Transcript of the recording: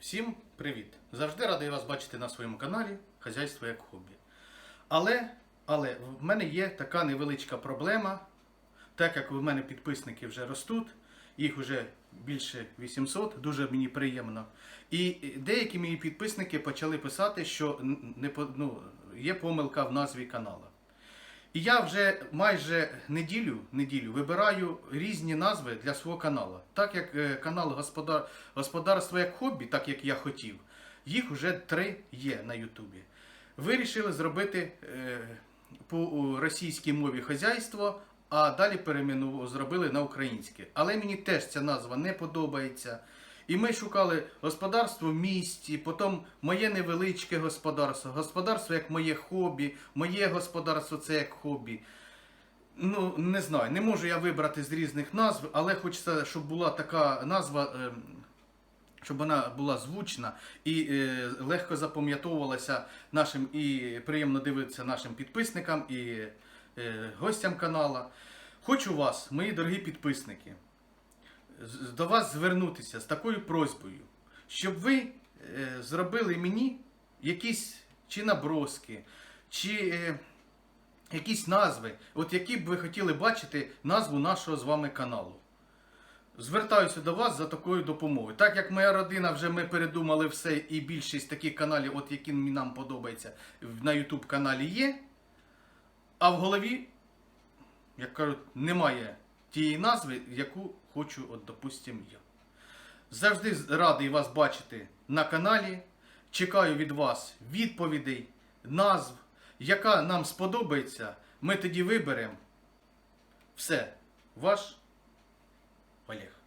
Всім привіт! Завжди радий вас бачити на своєму каналі Хазяйство як хобі. Але, але в мене є така невеличка проблема, так як у мене підписники вже ростуть, їх вже більше 800, дуже мені приємно. І деякі мої підписники почали писати, що не, ну, є помилка в назві каналу. І я вже майже неділю, неділю вибираю різні назви для свого каналу. Так як е, канал Господар, Господарство як хобі, так як я хотів, їх вже три є на Ютубі. Вирішили зробити е, по російській мові хазяйство, а далі переймену зробили на українське. Але мені теж ця назва не подобається. І ми шукали господарство в місті, потім моє невеличке господарство, господарство як моє хобі, моє господарство це як хобі. Ну, не знаю, не можу я вибрати з різних назв, але хочеться, щоб була така назва, ем, щоб вона була звучна і е, легко запам'ятовувалася нашим і приємно дивитися нашим підписникам і е, гостям канала. Хочу вас, мої дорогі підписники, до вас звернутися з такою просьбою, щоб ви е, зробили мені якісь чи наброски, чи е, якісь назви, от які б ви хотіли бачити назву нашого з вами каналу. Звертаюся до вас за такою допомогою. Так як моя родина вже ми передумали все, і більшість таких каналів, от які нам подобаються, на YouTube каналі є. А в голові, як кажуть, немає тієї назви, яку хочу, от, допустим, я. Завжди радий вас бачити на каналі. Чекаю від вас відповідей, назв, яка нам сподобається. Ми тоді виберемо. Все, ваш Олег.